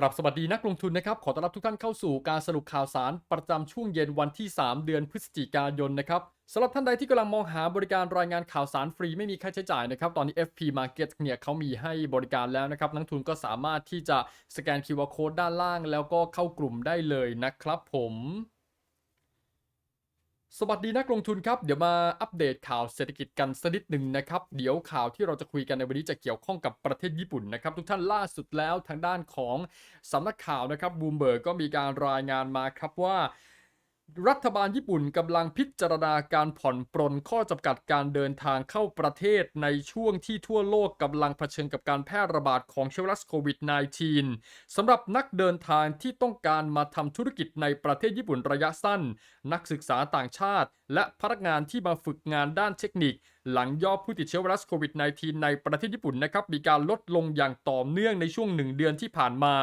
กลับสวัสดีนักลงทุนนะครับ ขอต้อนรับทุกท่านเข้าสู่การสรุปข่าวสารประจำช่วงเย็นวันที่ 3 เดือนพฤศจิกายนนะครับสำหรับท่านใดที่กำลังมองหาบริการรายงานข่าวสารฟรีไม่มีค่าใช้จ่ายนะครับ ตอนนี้ FP Market เนี่ยเขามีให้บริการแล้วนะครับ นักลงทุนก็สามารถที่จะสแกน QR Code ด้านล่าง แล้วก็เข้ากลุ่มได้เลยนะครับผม สวัสดีนักลงทุนครับ เดี๋ยวมาอัปเดตข่าวเศรษฐกิจกันสักนิดหนึ่งนะครับ เดี๋ยวข่าวที่เราจะคุยกันในวันนี้จะเกี่ยวข้องกับประเทศญี่ปุ่นนะครับ ทุกท่านล่าสุดแล้วทางด้านของสำนักข่าวนะครับบูมเบิร์กก็มีการรายงานมาครับว่า รัฐบาลญี่ปุ่นกำลังพิจารณาการผ่อนปรนข้อจำกัดการเดินทางเข้าประเทศในช่วงที่ทั่วโลกกำลังเผชิญกับการแพร่ระบาดของเชื้อไวรัสโควิด -19 สำหรับนักเดินทางที่ต้องการมาทำธุรกิจในประเทศญี่ปุ่นระยะสั้น นักศึกษาต่างชาติ และพนักงานที่มาฝึกงานด้านเทคนิค หลังยอดผู้ติดเชื้อไวรัสโควิด -19 ในประเทศญี่ปุ่นนะครับมีการลดลงอย่างต่อเนื่องในช่วงหนึ่งเดือนที่ผ่านมา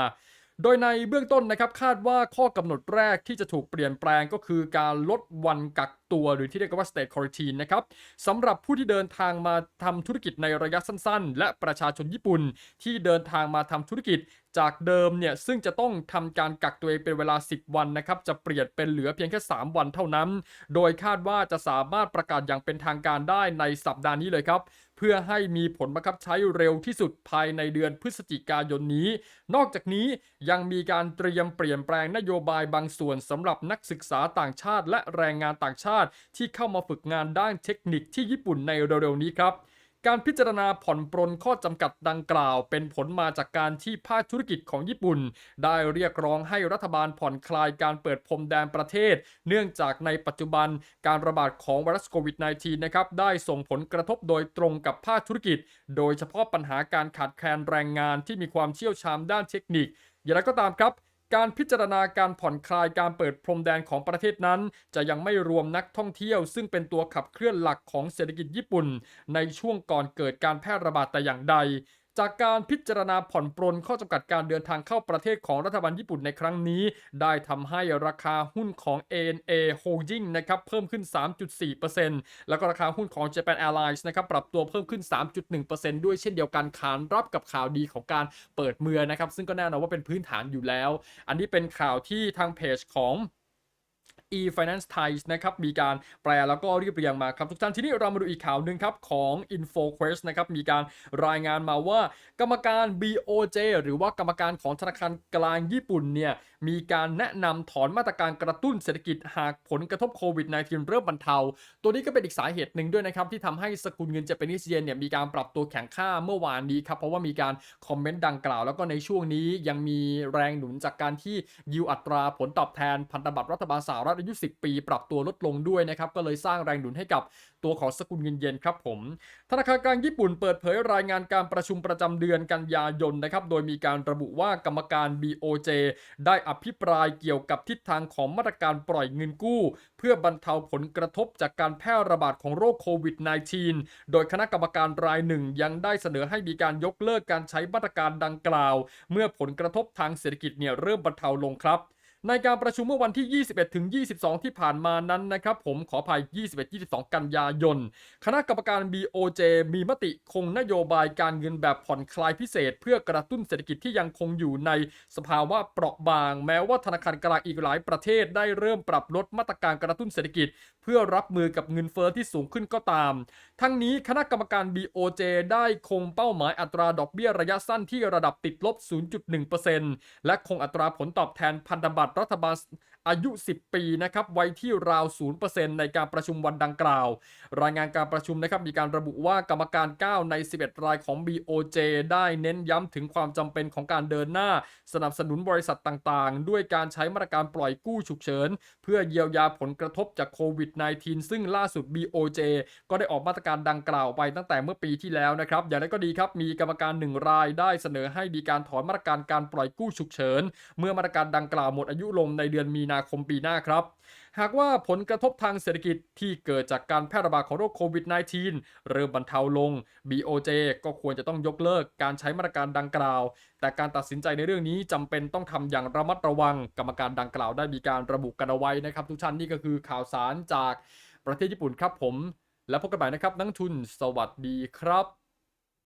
โดยในเบื้องต้นนะครับคาดว่าข้อกำหนดแรกที่จะถูกเปลี่ยนแปลงก็คือการลดวันกักตัวหรือที่เรียกว่า state quarantine นะครับสำหรับผู้ที่เดินทางมาทำธุรกิจในระยะสั้นๆ และประชาชนญี่ปุ่นที่เดินทางมาทำธุรกิจจากเดิมเนี่ยซึ่งจะต้องทำการกักตัวเองเป็นเวลา 10 วันนะครับจะเปลี่ยนเป็นเหลือเพียงแค่ 3 วันเท่านั้น โดยคาดว่าจะสามารถประกาศอย่างเป็นทางการได้ในสัปดาห์นี้เลยครับ เพื่อให้มีผลบังคับใช้เร็วที่สุดภายในเดือนพฤศจิกายนนี้ นอกจากนี้ยังมีการเตรียมเปลี่ยนแปลงนโยบายบางส่วนสำหรับนักศึกษาต่างชาติและแรงงานต่างชาติาติ ที่เข้ามาฝึกงานด้านเทคนิคที่ญี่ปุ่นในเร็วๆนี้ครับการพิจารณาผ่อนปรนข้อจำกัดดังกล่าว เป็นผลมาจากการที่ภาคธุรกิจของญี่ปุ่น ได้เรียกร้องให้รัฐบาลผ่อนคลายการเปิดพรมแดนประเทศ เนื่องจากในปัจจุบันการระบาดของไวรัสโควิด -19 นะครับได้ส่งผลกระทบโดยตรงกับภาคธุรกิจ โดยเฉพาะปัญหาการขาดแคลนแรงงานที่มีความเชี่ยวชาญด้านเทคนิค อย่างไรก็ตามครับ การพิจารณาการผ่อนคลายการเปิดพรมแดนของประเทศนั้น จะยังไม่รวมนักท่องเที่ยว ซึ่งเป็นตัวขับเคลื่อนหลักของเศรษฐกิจญี่ปุ่น ในช่วงก่อนเกิดการแพร่ระบาดแต่อย่างใด จากการพิจารณาผ่อนปรนข้อจำกัดการเดินทางเข้าประเทศของรัฐบาลญี่ปุ่นในครั้งนี้ ได้ทำให้ราคาหุ้นของ ANA Holding นะครับเพิ่มขึ้น 3.4%แล้วก็ราคาหุ้นของ Japan Airlines นะครับปรับตัวเพิ่มขึ้น 3.1%ด้วยเช่นเดียวกันขานรับกับข่าวดีของการเปิดเมืองนะครับซึ่งก็แน่นอนว่าเป็นพื้นฐานอยู่แล้ว อันนี้เป็นข่าวที่ทางเพจของ e-finance Times นะครับมีการแปลแล้วก็เรียบเรียงมาครับทุกท่านทีนี้เรามาดูอีกข่าวหนึ่งครับของ InfoQuest นะครับมีการรายงานมาว่า กรรมการ BOJ หรือว่ากรรมการของธนาคารกลางญี่ปุ่นเนี่ยมีการแนะนำถอนมาตรการกระตุ้นเศรษฐกิจหากผลกระทบโควิด -19 เริ่มบรรเทา ตัวนี้ก็เป็นอีกสาเหตุหนึ่งด้วยนะครับ ที่ทำให้สกุลเงินเจแปนิสเยนเนี่ยมีการปรับตัวแข็งค่าเมื่อวานนี้ครับ เพราะว่ามีการคอมเมนต์ดังกล่าว แล้วก็ในช่วงนี้ยังมีแรงหนุนจากการที่ยิวอัตราผลตอบแทนพันธบัตรรัฐบาลสหรัฐอายุ 10 ปี ปรับตัวลดลงด้วยนะครับก็เลยสร้างแรงหนุนให้กับตัวของสกุลเงินเยนครับผมธนาคารกลางญี่ปุ่นเปิดเผยรายงานการประชุมประจำเดือนกันยายนนะครับโดยมีการระบุว่ากรรมการ BOJ ได้อภิปรายเกี่ยวกับทิศทางของมาตรการปล่อยเงินกู้ เพื่อบรรเทาผลกระทบจากการแพร่ระบาดของโรคโควิด -19 โดยคณะกรรมการรายหนึ่งยังได้เสนอให้มีการยกเลิกการใช้มาตรการดังกล่าว เมื่อผลกระทบทางเศรษฐกิจเนี่ยเริ่มบรรเทาลงครับ ในการประชุมเมื่อวันที่ 21 ถึง 22 ที่ผ่านมานั้นนะครับผมขออภัย 21-22 กันยายน คณะกรรมการ BOJ มีมติคงนโยบายการเงินแบบผ่อนคลายพิเศษ เพื่อกระตุ้นเศรษฐกิจที่ยังคงอยู่ในสภาวะเปราะบาง แม้ว่าธนาคารกลางอีกหลายประเทศได้เริ่มปรับลดมาตรการกระตุ้นเศรษฐกิจ เพื่อรับมือกับเงินเฟอ้อที่สูงขึ้นก็ตาม ทั้งนี้คณะกรรมการ BOJ ได้คงเป้าหมายอัตราดอกเบี้ยระยะสั้นที่ระดับติดลบ 0.1%และคงอัตราผลตอบแทนพันธบัตรรัฐบาลอายุ 10 ปีนะครับไว้ที่ราว 0%ในการประชุมวันดังกล่าว รายงานการประชุมนะครับมีการระบุว่ากรรมการ 9 ใน 11 รายของ BOJ ได้เน้นย้ำถึงความจำเป็นของการเดินหน้า สนับสนุนบริษัทต่างๆ ด้วยการใช้มาตรการปล่อยกู้ฉุกเฉิน เพื่อเยียวยาผลกระทบจากโควิด -19 ซึ่งล่าสุด BOJ ก็ได้ออกมาตรการดังกล่าวไปตั้งแต่เมื่อปีที่แล้วนะครับอย่างไรก็ดีครับมีกรรมการหนึ่งรายได้เสนอให้มีการถอนมาตรการการปล่อยกู้ฉุกเฉิน เมื่อมาตรการดังกล่าวหมดอายุลงในเดือนมีนาคมปีหน้าครับ หากว่าผลกระทบทางเศรษฐกิจที่เกิดจากการแพร่ระบาดของโรคโควิด -19 เริ่มบรรเทาลง BOJ ก็ควรจะต้องยกเลิกการใช้มาตรการดังกล่าว แต่การตัดสินใจในเรื่องนี้จำเป็นต้องทำอย่างระมัดระวัง กรรมการดังกล่าวได้มีการระบุกันเอาไว้นะครับทุกท่านนี่ก็คือข่าวสารจากประเทศญี่ปุ่นครับผม แล้วพบกันใหม่นะครับนักทุนสวัสดีครับ